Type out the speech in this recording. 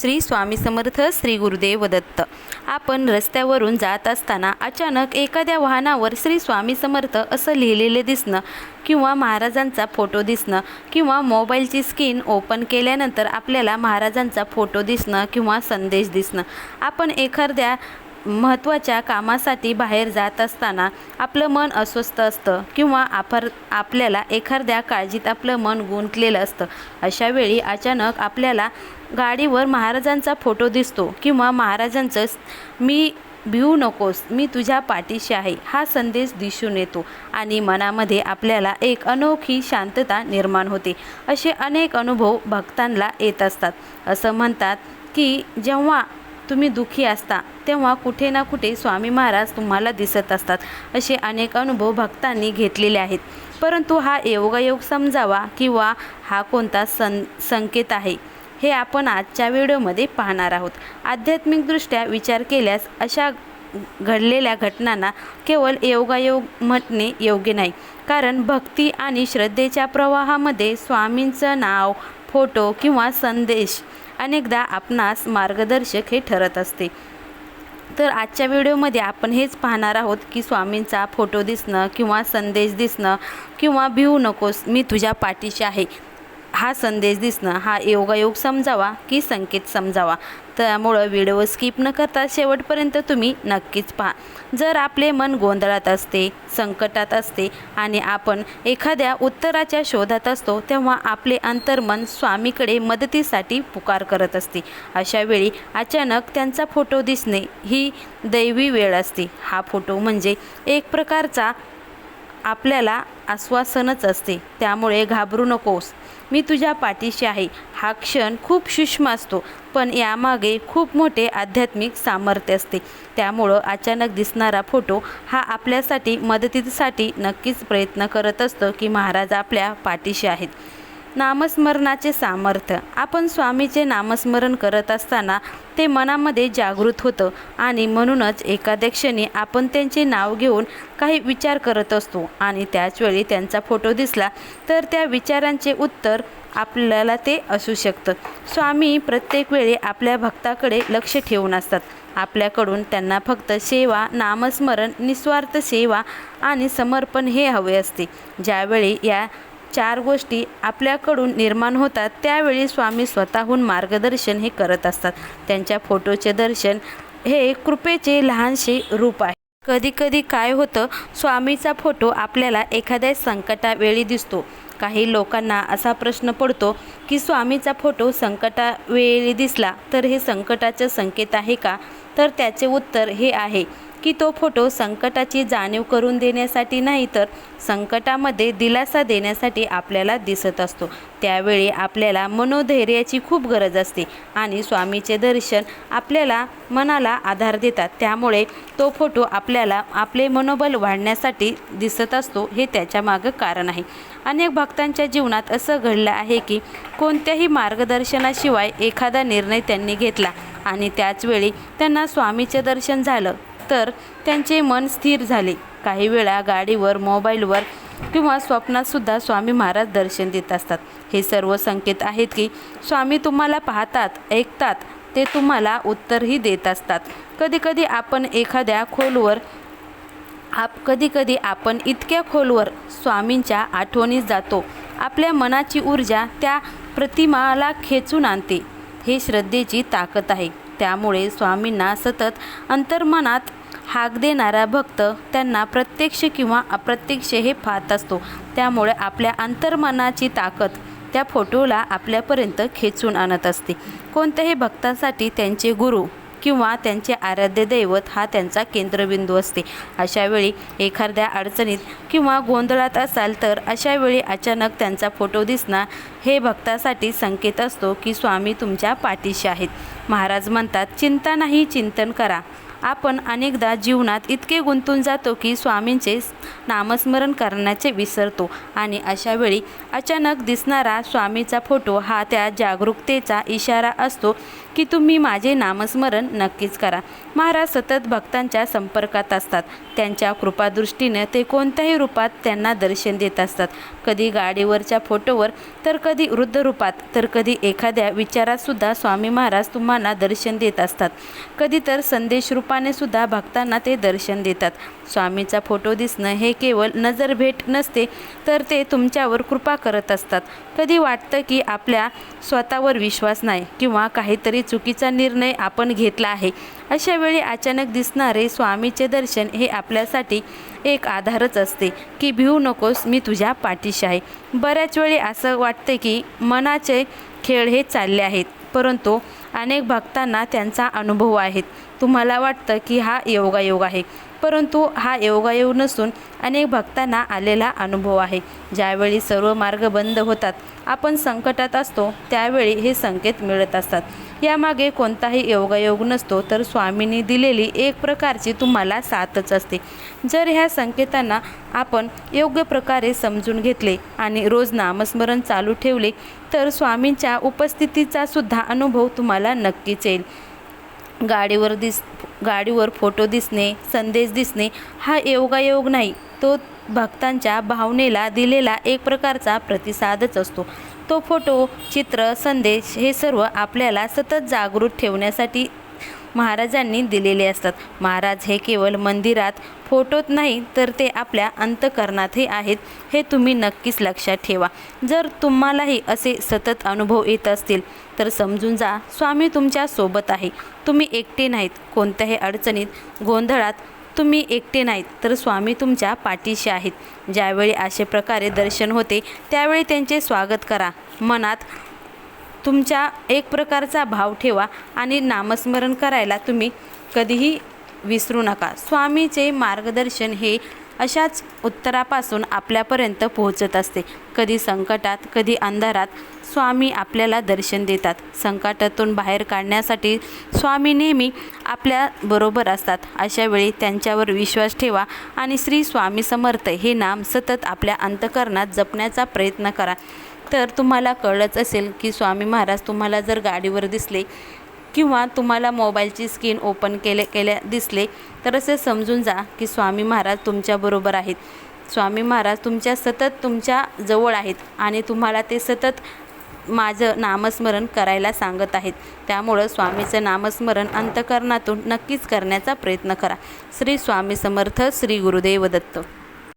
श्री स्वामी समर्थ श्री गुरुदेव दत्त. आपण रस्त्यावरून जात असताना अचानक एखाद्या वाहनावर श्री स्वामी समर्थ असं लिहिलेले दिसणं किंवा महाराजांचा फोटो दिसणं किंवा मोबाईलची स्क्रीन ओपन केल्यानंतर आपल्याला महाराजांचा फोटो दिसणं किंवा संदेश दिसणं. आपण एखाद्या महत्त्वाच्या कामासाठी बाहेर जात असताना आपलं मन अस्वस्थ असतं किंवा आपर आपल्याला एखाद्या काळजीत आपलं मन गुंतलेलं असतं. अशा वेळी अचानक आपल्याला गाडीवर महाराजांचा फोटो दिसतो किंवा महाराजांचं मी भिवू नकोस मी तुझ्या पाठीशी आहे हा संदेश दिसून येतो आणि मनामध्ये आपल्याला एक अनोखी शांतता निर्माण होते. असे अनेक अनुभव भक्तांना येत असतात. असं म्हणतात की जेव्हा तुम्ही दुःखी असता तेव्हा कुठे ना कुठे स्वामी महाराज तुम्हाला दिसत असतात असे अनेक अनुभव भक्तांनी घेतलेले आहेत. परंतु हा योगायोग समजावा किंवा हा कोणता सं संकेत आहे हे आपण आजच्या व्हिडिओमध्ये पाहणार आहोत. आध्यात्मिकदृष्ट्या विचार केल्यास अशा घडलेल्या घटनांना केवळ योगायोग म्हटणे योग्य नाही कारण भक्ती आणि श्रद्धेच्या प्रवाहामध्ये स्वामींचं नाव फोटो किंवा संदेश अनेकदा आपणास मार्गदर्शक हे ठरत असते. तर आजच्या व्हिडिओमध्ये आपण हेच पाहणार आहोत की स्वामींचा फोटो दिसणं किंवा संदेश दिसणं किंवा भिवू नकोस मी तुझ्या पाठीशी आहे. हा संदेश दिसणं हा योगायोग समजावा की संकेत समजावा? त्यामुळं व्हिडिओ स्किप न करता शेवटपर्यंत तुम्ही नक्कीच पहा. जर आपले मन गोंधळात असते संकटात असते आणि आपण एखाद्या उत्तराच्या शोधात असतो तेव्हा आपले अंतर्मन स्वामीकडे मदतीसाठी पुकार करत असते. अशा वेळी अचानक त्यांचा फोटो दिसणे ही दैवी वेळ असते. हा फोटो म्हणजे एक प्रकारचा आपल्याला आश्वासनच असते. त्यामुळे घाबरू नकोस. मी तुझ्या पाठीशी आहे. हा क्षण खूप सूक्ष्म असतो पण यामागे खूप मोठे आध्यात्मिक सामर्थ्य असते. त्यामुळं अचानक दिसणारा फोटो हा आपल्यासाठी मदतीसाठी नक्कीच प्रयत्न करत असतो की महाराज आपल्या पाठीशी आहेत. नामस्मरणाचे सामर्थ्य. आपण स्वामीचे नामस्मरण करत असताना ते मनामध्ये जागृत होतं आणि म्हणूनच एखाद्या क्षणी आपण त्यांचे नाव घेऊन काही विचार करत असतो आणि त्याचवेळी त्यांचा फोटो दिसला तर त्या विचारांचे उत्तर आपल्याला ते असू शकतं. स्वामी प्रत्येक वेळी आपल्या भक्ताकडे लक्ष ठेवून असतात. आपल्याकडून त्यांना फक्त सेवा नामस्मरण निस्वार्थ सेवा आणि समर्पण हे हवे असते. ज्यावेळी या चार गोष्टी आपल्याकडून निर्माण होतात त्यावेळी स्वामी स्वतःहून मार्गदर्शन हे करत असतात. त्यांच्या फोटोचे दर्शन हे कृपेचे लहानसे रूप आहे. कधीकधी काय होतं स्वामीचा फोटो आपल्याला एखाद्या संकटावेळी दिसतो. काही लोकांना असा प्रश्न पडतो की स्वामीचा फोटो संकटावेळी दिसला तर हे संकटाचं संकेत आहे का? तर त्याचे उत्तर हे आहे. की तो फोटो संकटाची जाणीव करून देण्यासाठी नाही तर संकटामध्ये दिलासा देण्यासाठी आपल्याला दिसत असतो. त्यावेळी आपल्याला मनोधैर्याची खूप गरज असते आणि स्वामीचे दर्शन आपल्याला मनाला आधार देतात. त्यामुळे तो फोटो आपल्याला आपले मनोबल वाढण्यासाठी दिसत असतो हे त्याच्यामागं कारण आहे. अनेक भक्तांच्या जीवनात असं घडलं आहे की कोणत्याही मार्गदर्शनाशिवाय एखादा निर्णय त्यांनी घेतला आणि त्याचवेळी त्यांना स्वामीचे दर्शन झालं. तर त्यांचे मन स्थिर झाले. काही वेळा गाडीवर मोबाईलवर किंवा स्वप्नातसुद्धा स्वामी महाराज दर्शन देत असतात. हे सर्व संकेत आहेत की स्वामी तुम्हाला पाहतात ऐकतात ते तुम्हाला उत्तरही देत असतात. कधीकधी आपण एखाद्या खोलवर आप कधीकधी आपण इतक्या खोलवर स्वामींच्या आठवणीत जातो. आपल्या मनाची ऊर्जा त्या प्रतिमाला खेचून आणते. हे श्रद्धेची ताकद आहे. त्यामुळे स्वामींना सतत अंतर्मनात हाक देणारा भक्त त्यांना प्रत्यक्ष किंवा अप्रत्यक्ष हे पाहत असतो. त्यामुळे आपल्या अंतर्मनाची ताकद त्या फोटोला आपल्यापर्यंत खेचून आणत असते. कोणत्याही भक्तासाठी त्यांचे गुरु किंवा त्यांचे आराध्य दैवत हा त्यांचा केंद्रबिंदू असते. अशावेळी एखाद्या अडचणीत किंवा गोंधळात असाल तर अशावेळी अचानक त्यांचा फोटो दिसणं हे भक्तासाठी संकेत असतो की स्वामी तुमच्या पाठीशी आहेत. महाराज म्हणतात चिंता नाही चिंतन करा. आपण अनेकदा जीवनात इतके गुंतून जातो की स्वामींचे नामस्मरण करण्याचे विसरतो आणि अशावेळी अचानक दिसणारा स्वामीचा फोटो हा त्या जागरूकतेचा इशारा असतो की तुम्ही माझे नामस्मरण नक्कीच करा. महाराज सतत भक्तांच्या संपर्कात असतात. त्यांच्या कृपादृष्टीने ते कोणत्याही रूपात त्यांना दर्शन देत असतात. कधी गाडीवरच्या फोटोवर तर कधी वृद्ध रूपात तर कधी एखाद्या विचारातसुद्धा स्वामी महाराज तुम्हाला दर्शन देत असतात. कधी तर संदेश रूपाने सुद्धा भक्तांना ते दर्शन देतात. स्वामीचा फोटो दिसणं हे केवळ नजर भेट नसते तर ते तुमच्यावर कृपा करत असतात. कधी वाटतं की आपल्या स्वतःवर विश्वास नाही किंवा काहीतरी चुकीचा निर्णय आपण घेतला आहे. अशा वेळी अचानक दिसणारे स्वामीचे दर्शन हे आपल्यासाठी एक आधारच असते की भिवू नकोस मी तुझ्या पाठीशी आहे. बऱ्याच वेळी असं वाटते की मनाचे खेळ हे चालले आहेत परंतु अनेक भक्तांना त्यांचा अनुभव आहेत. तुम्हाला वाटतं की हा योगायोग आहे. परंतु हा योगायोग नसून अनेक भक्तांना आलेला अनुभव आहे. ज्यावेळी सर्व मार्ग बंद होतात आपण संकटात असतो त्यावेळी हे संकेत मिळत असतात. यामागे कोणताही योगायोग नसतो तर स्वामींनी दिलेली एक प्रकारची तुम्हाला साथच असते. जर ह्या संकेतांना आपण योग्य प्रकारे समजून घेतले आणि रोज नामस्मरण चालू ठेवले तर स्वामींच्या उपस्थितीचा सुद्धा अनुभव तुम्हाला नक्कीच येईल. गाडीवर दिस गाडीवर फोटो दिसणे संदेश दिसणे हा योगायोग नाही. तो भक्तांच्या भावनेला दिलेला एक प्रकारचा प्रतिसादच असतो. तो फोटो चित्र संदेश हे सर्व आपल्याला सतत जागृत ठेवण्यासाठी महाराजांनी दिलेले असतात. महाराज हे केवळ मंदिरात फोटोत नाही तर ते आपल्या अंतकरणातही आहेत हे तुम्ही नक्कीच लक्षात ठेवा. जर तुम्हालाही असे सतत अनुभव येत असतील तर समजून जा स्वामी तुमच्यासोबत आहे. तुम्ही एकटे नाहीत कोणत्याही अडचणीत गोंधळात तुम्ही एकटे नाहीत तर स्वामी तुमच्या पाठीशी आहेत. ज्यावेळी असे प्रकारे दर्शन होते त्यावेळी त्यांचे स्वागत करा. मनात तुमच्या एक प्रकारचा भाव ठेवा आणि नामस्मरण करायला तुम्ही कधीही विसरू नका. स्वामीचे मार्गदर्शन हे अशाच उत्तरापासून आपल्यापर्यंत पोहोचत असते. कधी संकटात कधी अंधारात स्वामी आपल्याला दर्शन देतात. संकटातून बाहेर काढण्यासाठी स्वामी नेहमी आपल्या बरोबर असतात. अशावेळी त्यांच्यावर विश्वास ठेवा आणि श्री स्वामी समर्थ हे नाम सतत आपल्या अंतकरणात जपण्याचा प्रयत्न करा. तर तुम्हाला कळलंच असेल की स्वामी महाराज तुम्हाला जर गाडीवर दिसले किंवा तुम्हाला मोबाईलची स्क्रीन ओपन केले केल्या दिसले तर असे समजून जा की स्वामी महाराज तुमच्याबरोबर आहेत. स्वामी महाराज तुमच्या सतत तुमच्या जवळ आहेत आणि तुम्हाला ते सतत माझं नामस्मरण करायला सांगत आहेत. त्यामुळं स्वामीचं नामस्मरण अंतकरणातून नक्कीच करण्याचा प्रयत्न करा. श्री स्वामी समर्थ श्री गुरुदेव दत्त.